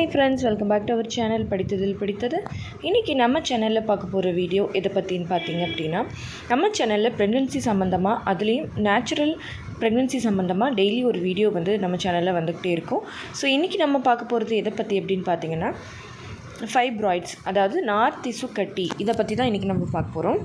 Hi friends welcome back to our channel படித்ததில் பிடித்தது. இன்றைக்கி நம்ம சேனலில் பார்க்க போகிற வீடியோ எதை பற்றின்னு பார்த்தீங்க அப்படின்னா நம்ம சேனலில் ப்ரெக்னென்சி சம்மந்தமாக அதுலேயும் நேச்சுரல் ப்ரெக்னென்சி சம்மந்தமாக டெய்லி ஒரு வீடியோ வந்து நம்ம சேனலில் வந்துக்கிட்டே இருக்கும். ஸோ இன்றைக்கி நம்ம பார்க்க போகிறது எதை பற்றி அப்படின்னு பார்த்தீங்கன்னா ஃபைப்ராய்ட்ஸ் அதாவது நார் திசு கட்டி. இதை பற்றி தான் இன்றைக்கி நம்ம பார்க்க போகிறோம்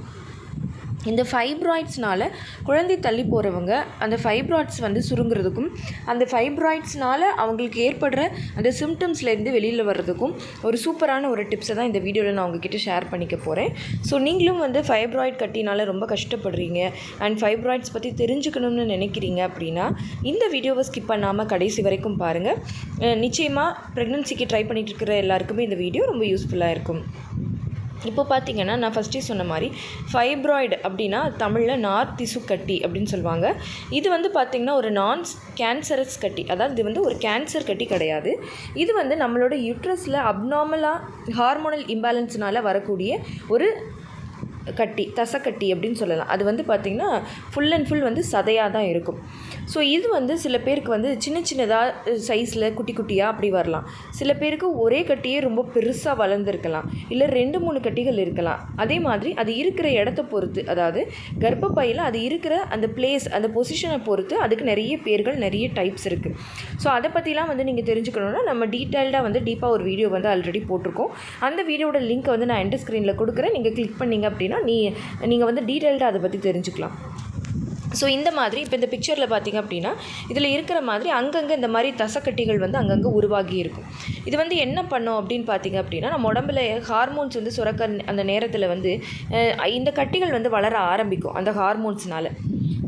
இந்த ஃபைப்ராய்ட்ஸ்னால் குழந்தை தள்ளி போகிறவங்க அந்த ஃபைப்ராய்ட்ஸ் வந்து சுருங்குறதுக்கும் அந்த ஃபைப்ராய்ட்ஸ்னால் அவங்களுக்கு ஏற்படுற அந்த சிம்டம்ஸ்லேருந்து வெளியில் வர்றதுக்கும் ஒரு சூப்பரான ஒரு டிப்ஸை தான் இந்த வீடியோவில் நான் உங்ககிட்ட ஷேர் பண்ணிக்க போகிறேன் ஸோ நீங்களும் வந்து ஃபைப்ராய்ட் கட்டினால ரொம்ப கஷ்டப்படுறீங்க அண்ட் ஃபைப்ராய்ட்ஸ் பற்றி தெரிஞ்சுக்கணும்னு நினைக்கிறீங்க அப்படின்னா இந்த வீடியோவை ஸ்கிப் பண்ணாமல் கடைசி வரைக்கும் பாருங்கள் நிச்சயமாக ப்ரெக்னென்சிக்கு ட்ரை பண்ணிகிட்டு இருக்கிற எல்லாருக்குமே இந்த வீடியோ ரொம்ப யூஸ்ஃபுல்லாக இருக்கும். இப்போ பார்த்தீங்கன்னா நான் ஃபஸ்ட்டே சொன்ன மாதிரி ஃபைப்ராய்டு அப்படின்னா தமிழில் நார் திசு கட்டி அப்படின்னு சொல்லுவாங்க. இது வந்து பார்த்திங்கன்னா ஒரு நான் கேன்சரஸ் கட்டி. அதாவது இது வந்து ஒரு கேன்சர் கட்டி கிடையாது. இது வந்து நம்மளோட யூட்ரஸில் அப்நார்மலாக ஹார்மோனல் இம்பேலன்ஸ்னால் வரக்கூடிய ஒரு கட்டி தசக்கட்டி அப்படின்னு சொல்லலாம். அது வந்து பார்த்திங்கன்னா ஃபுல் அண்ட் ஃபுல் வந்து சதையாக தான் இருக்கும். ஸோ இது வந்து சில பேருக்கு வந்து சின்ன சின்னதாக சைஸில் குட்டி குட்டியாக அப்படி வரலாம். சில பேருக்கு ஒரே கட்டியே ரொம்ப பெருசாக வளர்ந்துருக்கலாம். இல்லை ரெண்டு மூணு கட்டிகள் இருக்கலாம். அதே மாதிரி அது இருக்கிற இடத்த பொறுத்து அதாவது கர்ப்பப்பையில் அது இருக்கிற அந்த பிளேஸ் அந்த பொசிஷனை பொறுத்து அதுக்கு நிறைய பேர்கள் நிறைய டைப்ஸ் இருக்குது ஸோ அதை பற்றிலாம் வந்து நீங்கள் தெரிஞ்சுக்கணுன்னா நம்ம டீட்டெயில்டாக வந்து டீப்பாக ஒரு வீடியோ வந்து ஆல்ரெடி போட்டிருக்கோம். அந்த வீடியோட லிங்க்கை வந்து நான் எண்ட் ஸ்க்ரீனில் கொடுக்குறேன். நீங்கள் கிளிக் பண்ணிங்க அப்படின்னா நீ நீங்கள் வந்து டீட்டெயில்டாக அதை பற்றி தெரிஞ்சுக்கலாம். ஸோ இந்த மாதிரி இப்போ இந்த பிக்சரில் பார்த்தீங்க அப்படின்னா இதில் இருக்கிற மாதிரி அங்கங்கே இந்த மாதிரி தசக்கட்டிகள் வந்து அங்கங்கே உருவாகி இருக்கும். இது வந்து என்ன பண்ணும் அப்படின்னு பார்த்தீங்க அப்படின்னா நம்ம உடம்புல ஹார்மோன்ஸ் வந்து சுரக்க அந்த நேரத்தில் வந்து இந்த கட்டிகள் வந்து வளர ஆரம்பிக்கும் அந்த ஹார்மோன்ஸ்னால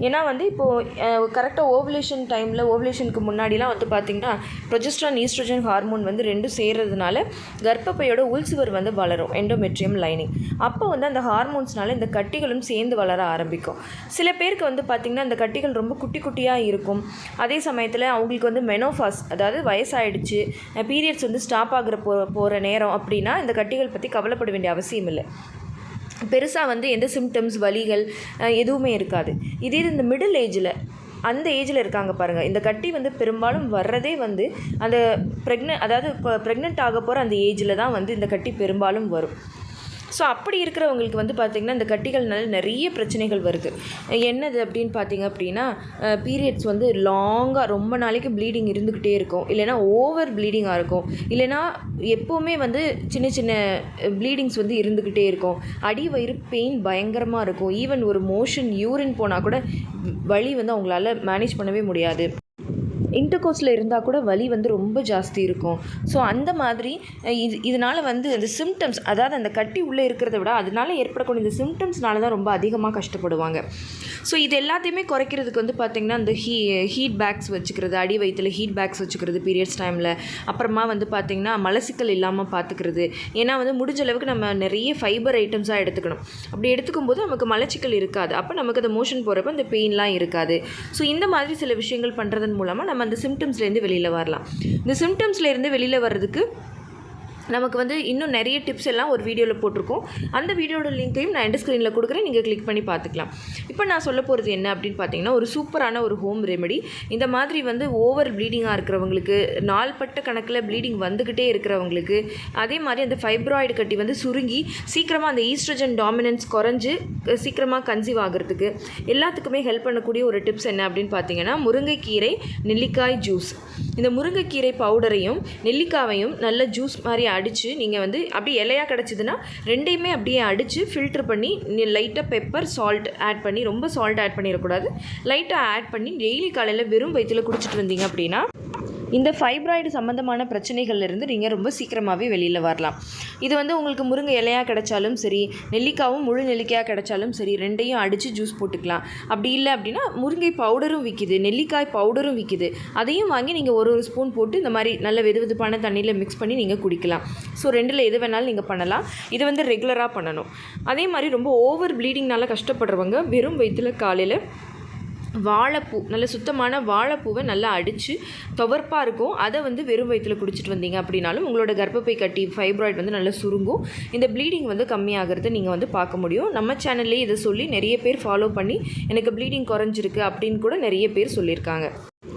ஏன்னா வந்து இப்போது கரெக்டாக ஓவலேஷன் டைமில் ஓவலேஷனுக்கு முன்னாடிலாம் வந்து பார்த்திங்கன்னா ப்ரொஜெஸ்ட்ரான் ஈஸ்ட்ரோஜன் ஹார்மோன் வந்து ரெண்டும் சேர்கிறதுனால கர்ப்பப்பையோட உள்சுவர் வந்து வளரும் எண்டோமெட்ரியம் லைனிங் அப்போ வந்து அந்த ஹார்மோன்ஸ்னால இந்த கட்டிகளும் சேர்ந்து வளர ஆரம்பிக்கும். சில பேருக்கு வந்து பார்த்திங்கன்னா அந்த கட்டிகள் ரொம்ப குட்டி குட்டியாக இருக்கும். அதே சமயத்தில் அவங்களுக்கு வந்து மெனோஃபாஸ் அதாவது வயசாயிடுச்சு பீரியட்ஸ் வந்து ஸ்டாப் ஆகிற போ போகிற நேரம் அப்படின்னா இந்த கட்டிகள் பற்றி கவலைப்பட வேண்டிய அவசியம் இல்லை. பெருசாக வந்து எந்த சிம்டம்ஸ் வலிகள் எதுவுமே இருக்காது. இதே இந்த மிடில் ஏஜில் அந்த ஏஜில் இருக்காங்க பாருங்கள் இந்த கட்டி வந்து பெரும்பாலும் வர்றதே வந்து அந்த ப்ரெக்னெ அதாவது இப்போ ப்ரெக்னென்ட் ஆக போகிற அந்த ஏஜில் தான் வந்து இந்த கட்டி பெரும்பாலும் வரும். ஸோ அப்படி இருக்கிறவங்களுக்கு வந்து பார்த்திங்கன்னா இந்த கட்டிகள்னால நிறைய பிரச்சனைகள் வருது. என்னது அப்படின்னு பார்த்தீங்க அப்படின்னா பீரியட்ஸ் வந்து லாங்காக ரொம்ப நாளைக்கு ப்ளீடிங் இருந்துக்கிட்டே இருக்கும். இல்லைனா ஓவர் ப்ளீடிங்காக இருக்கும். இல்லைனா எப்போவுமே வந்து சின்ன சின்ன ப்ளீடிங்ஸ் வந்து இருந்துக்கிட்டே இருக்கும். அடி வயிறு பெயின் பயங்கரமாக இருக்கும். ஈவன் ஒரு மோஷன் யூரின் போனால் கூட வலி வந்து அவங்களால மேனேஜ் பண்ணவே முடியாது. இன்டர்கோர்ஸில் இருந்தால் கூட வலி வந்து ரொம்ப ஜாஸ்தி இருக்கும். ஸோ அந்த மாதிரி இது இதனால் வந்து அந்த சிம்டம்ஸ் அதாவது அந்த கட்டி உள்ளே இருக்கிறத விட அதனால் ஏற்படக்கூடிய இந்த சிம்டம்ஸ்னால தான் ரொம்ப அதிகமாக கஷ்டப்படுவாங்க. ஸோ இது எல்லாத்தையுமே குறைக்கிறதுக்கு வந்து பார்த்திங்கன்னா அந்த ஹீ ஹீட் பேக்ஸ் வச்சுக்கிறது அடி வயிற்றில் ஹீட் பேக்ஸ் வச்சுக்கிறது பீரியட்ஸ் டைமில் அப்புறமா வந்து பார்த்திங்கன்னா மலசிக்கல் இல்லாமல் பார்த்துக்கிறது ஏன்னா வந்து முடிஞ்ச அளவுக்கு நம்ம நிறைய ஃபைபர் ஐட்டம்ஸாக எடுத்துக்கணும். அப்படி எடுத்துக்கும் போது நமக்கு மலச்சிக்கல் இருக்காது. அப்போ நமக்கு அந்த மோஷன் போகிறப்ப அந்த பெயின்லாம் இருக்காது. ஸோ இந்த மாதிரி சில விஷயங்கள் பண்ணுறதன் மூலமாக நம்ம நம்ம அந்த சிம்டம்ஸ்லேருந்து வெளியில் வரலாம். இந்த சிம்டம்ஸ்லேருந்து வெளியில் வர்றதுக்கு நமக்கு வந்து இன்னும் நிறைய டிப்ஸ் எல்லாம் ஒரு வீடியோவில் போட்டிருக்கோம். அந்த வீடியோட லிங்க்கையும் நான் எண்ட் ஸ்க்ரீனில் கொடுக்குறேன். நீங்கள் கிளிக் பண்ணி பார்த்துக்கலாம். இப்போ நான் சொல்ல போகிறது என்ன அப்படின்னு பார்த்தீங்கன்னா ஒரு சூப்பரான ஒரு ஹோம் ரெமெடி இந்த மாதிரி வந்து ஓவர் ப்ளீடிங்காக இருக்கிறவங்களுக்கு நாள்பட்ட கணக்கில் ப்ளீடிங் வந்துக்கிட்டே இருக்கிறவங்களுக்கு அதே மாதிரி அந்த ஃபைப்ராய்டு கட்டி வந்து சுருங்கி சீக்கிரமாக அந்த ஈஸ்ட்ரஜன் டாமினன்ஸ் குறைஞ்சு சீக்கிரமாக கன்சீவ் ஆகிறதுக்கு எல்லாத்துக்குமே ஹெல்ப் பண்ணக்கூடிய ஒரு டிப்ஸ் என்ன அப்படின்னு பார்த்தீங்கன்னா முருங்கைக்கீரை நெல்லிக்காய் ஜூஸ் இந்த முருங்கைக்கீரை பவுடரையும் நெல்லிக்காவையும் நல்ல ஜூஸ் மாதிரி அடித்து நீங்கள் வந்து அப்படியே இலையாக கிடச்சிதுன்னா ரெண்டையுமே அப்படியே அடித்து ஃபில்ட்ரு பண்ணி லைட்டாக பெப்பர் சால்ட் ஆட் பண்ணி ரொம்ப சால்ட் ஆட் பண்ணிடக்கூடாது. லைட்டாக ஆட் பண்ணி டெய்லி காலையில் வெறும் வயிற்றில் குடிச்சிட்டு வந்தீங்க அப்படின்னா இந்த ஃபைப்ராய்டு சம்மந்தமான பிரச்சனைகள்லேருந்து நீங்கள் ரொம்ப சீக்கிரமாகவே வெளியில் வரலாம். இது வந்து உங்களுக்கு முருங்கை இலையாக கிடைச்சாலும் சரி நெல்லிக்காவும் முழு நெல்லிக்காயாக கிடைச்சாலும் சரி ரெண்டையும் அடித்து ஜூஸ் போட்டுக்கலாம். அப்படி இல்லை அப்படின்னா முருங்கை பவுடரும் விற்கிது நெல்லிக்காய் பவுடரும் விற்கிது அதையும் வாங்கி நீங்கள் ஒரு ஒரு ஸ்பூன் போட்டு இந்த மாதிரி நல்ல வெது வெதுப்பான தண்ணியில் மிக்ஸ் பண்ணி நீங்கள் குடிக்கலாம். ஸோ ரெண்டில் எது வேணாலும் நீங்கள் பண்ணலாம். இது வந்து ரெகுலராக பண்ணணும். அதே மாதிரி ரொம்ப ஓவர் ப்ளீடிங்னால கஷ்டப்படுறவங்க வெறும் வயிற்றில் காலையில் வாழைப்பூ நல்ல சுத்தமான வாழைப்பூவை நல்லா அடித்து துவர்ப்பாக இருக்கும். அதை வந்து வெறும் வயிற்றில் குடிச்சிட்டு வந்தீங்க அப்படின்னாலும் உங்களோட கர்ப்பப்பை கட்டி ஃபைப்ராய்டு வந்து நல்லா சுருங்கும். இந்த ப்ளீடிங் வந்து கம்மியாகிறத நீங்கள் வந்து பார்க்க முடியும். நம்ம சேனல்லே இதை சொல்லி நிறைய பேர் ஃபாலோ பண்ணி எனக்கு ப்ளீடிங் குறைஞ்சிருக்கு அப்படின்னு கூட நிறைய பேர் சொல்லியிருக்காங்க.